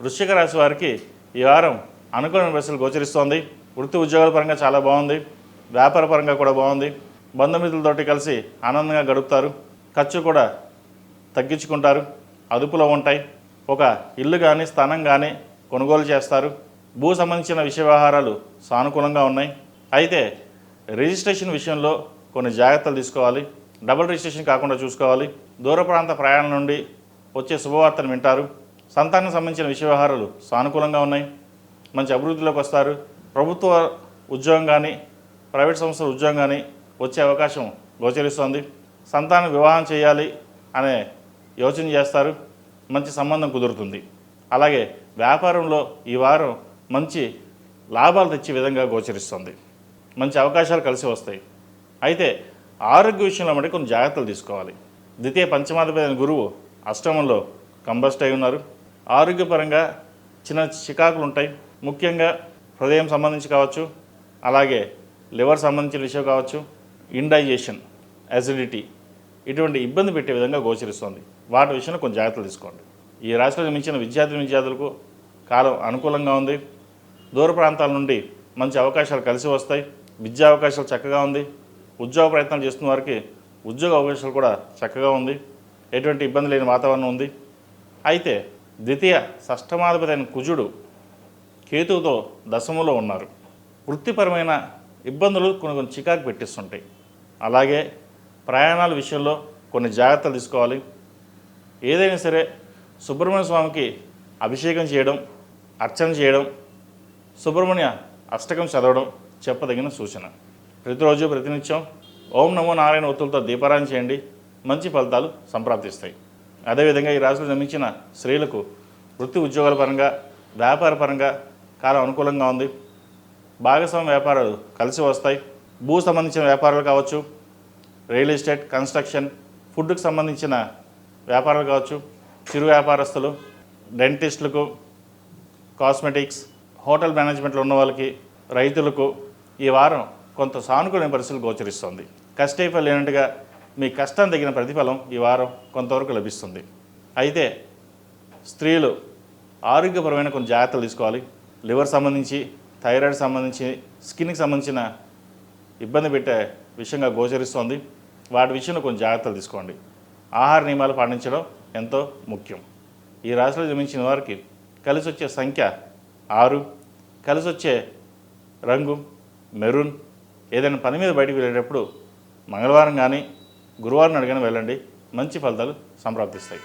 వృశ్చిక రాశి వారికి ఈ వారం అనుకూల పరిస్థితులు గోచరిస్తోంది. వృత్తి ఉద్యోగాల పరంగా చాలా బాగుంది. వ్యాపార పరంగా కూడా బాగుంది. బంధుమిత్రులతోటి కలిసి ఆనందంగా గడుపుతారు. ఖర్చు కూడా తగ్గించుకుంటారు. అదుపులో ఉంటాయి. ఒక ఇల్లు కానీ స్థానం కానీ కొనుగోలు చేస్తారు. భూ సంబంధించిన విషయ వ్యవహారాలు సానుకూలంగా ఉన్నాయి. అయితే రిజిస్ట్రేషన్ విషయంలో కొన్ని జాగ్రత్తలు తీసుకోవాలి. డబుల్ రిజిస్ట్రేషన్ కాకుండా చూసుకోవాలి. దూర ప్రాంత ప్రయాణం నుండి వచ్చే శుభవార్తను వింటారు. సంతానం సంబంధించిన విషయ వ్యవహారాలు సానుకూలంగా ఉన్నాయి. మంచి అభివృద్ధిలోకి వస్తారు. ప్రభుత్వ ఉద్యోగం కానీ ప్రైవేట్ సంస్థల ఉద్యోగం కానీ వచ్చే అవకాశం గోచరిస్తోంది. సంతానం వివాహం చేయాలి అనే యోచన చేస్తారు. మంచి సంబంధం కుదురుతుంది. అలాగే వ్యాపారంలో ఈ వారం మంచి లాభాలు తెచ్చే విధంగా గోచరిస్తుంది. మంచి అవకాశాలు కలిసి వస్తాయి. అయితే ఆరోగ్య విషయంలో మటుకు కొన్ని జాగ్రత్తలు తీసుకోవాలి. ద్వితీయ పంచమాధిపతి గురువు అష్టమంలో కంబస్ట్ అయి ఉన్నారు. ఆరోగ్యపరంగా చిన్న చికాకులు ఉంటాయి. ముఖ్యంగా హృదయం సంబంధించి కావచ్చు అలాగే లివర్ సంబంధించిన విషయం కావచ్చు ఇండైజేషన్ అసిడిటీ ఇటువంటి ఇబ్బంది పెట్టే విధంగా గోచరిస్తుంది. వాటి విషయంలో కొన్ని జాగ్రత్తలు తీసుకోండి. ఈ రాశిలో జన్మించిన విద్యార్థి విద్యార్థులకు కాలం అనుకూలంగా ఉంది. దూర ప్రాంతాల నుండి మంచి అవకాశాలు కలిసి వస్తాయి. విద్యా అవకాశాలు చక్కగా ఉంది. ఉద్యోగ ప్రయత్నాలు చేస్తున్న వారికి ఉద్యోగ అవకాశాలు కూడా చక్కగా ఉంది. ఎటువంటి ఇబ్బంది లేని వాతావరణం ఉంది. అయితే ద్వితీయ షష్టమాధిపతి అయిన కుజుడు కేతువుతో దశములో ఉన్నారు. వృత్తిపరమైన ఇబ్బందులు కొన్ని కొన్ని చికాకు పెట్టిస్తుంటాయి. అలాగే ప్రయాణాల విషయంలో కొన్ని జాగ్రత్తలు తీసుకోవాలి. ఏదైనా సరే సుబ్రహ్మణ్య స్వామికి అభిషేకం చేయడం అర్చన చేయడం సుబ్రహ్మణ్య అష్టకం చదవడం చెప్పదగిన సూచన. ప్రతిరోజు ప్రతినిత్యం ఓం నమో నారాయణ ఒత్తులతో దీపారాయణ చేయండి. మంచి ఫలితాలు సంప్రాప్తిస్తాయి. అదేవిధంగా ఈ రాశిలో జన్మించిన స్త్రీలకు వృత్తి ఉద్యోగాల పరంగా వ్యాపార పరంగా కాలం అనుకూలంగా ఉంది. భాగస్వామ్య వ్యాపారాలు కలిసి వస్తాయి. భూ సంబంధించిన వ్యాపారాలు కావచ్చు రియల్ ఎస్టేట్ కన్స్ట్రక్షన్ ఫుడ్కు సంబంధించిన వ్యాపారాలు కావచ్చు చిరు వ్యాపారస్తులు డెంటిస్టులకు కాస్మెటిక్స్ హోటల్ మేనేజ్మెంట్లో ఉన్న వాళ్ళకి రైతులకు ఈ వారం కొంత సానుకూలమైన పరిస్థితులు గోచరిస్తుంది. కష్టైఫల్ లేనట్టుగా మీ కష్టం తగిన ప్రతిఫలం ఈ వారం కొంతవరకు లభిస్తుంది. అయితే స్త్రీలు ఆరోగ్యపరమైన కొన్ని జాగ్రత్తలు తీసుకోవాలి. లివర్ సంబంధించి థైరాయిడ్ సంబంధించి స్కిన్కి సంబంధించిన ఇబ్బంది పెట్టే విషయంగా గోచరిస్తోంది. వాటి విషయంలో కొన్ని జాగ్రత్తలు తీసుకోండి. ఆహార నియమాలు పాటించడం ఎంతో ముఖ్యం. ఈ రాశిలో జన్మించిన వారికి కలిసి వచ్చే సంఖ్య ఆరు. కలిసి వచ్చే రంగు మెరూన్. ఏదైనా పని మీద బయటికి వెళ్ళేటప్పుడు మంగళవారం కానీ గురువారం అడిగిన వెళ్ళండి. మంచి ఫలితాలు సంప్రాప్తిస్తాయి.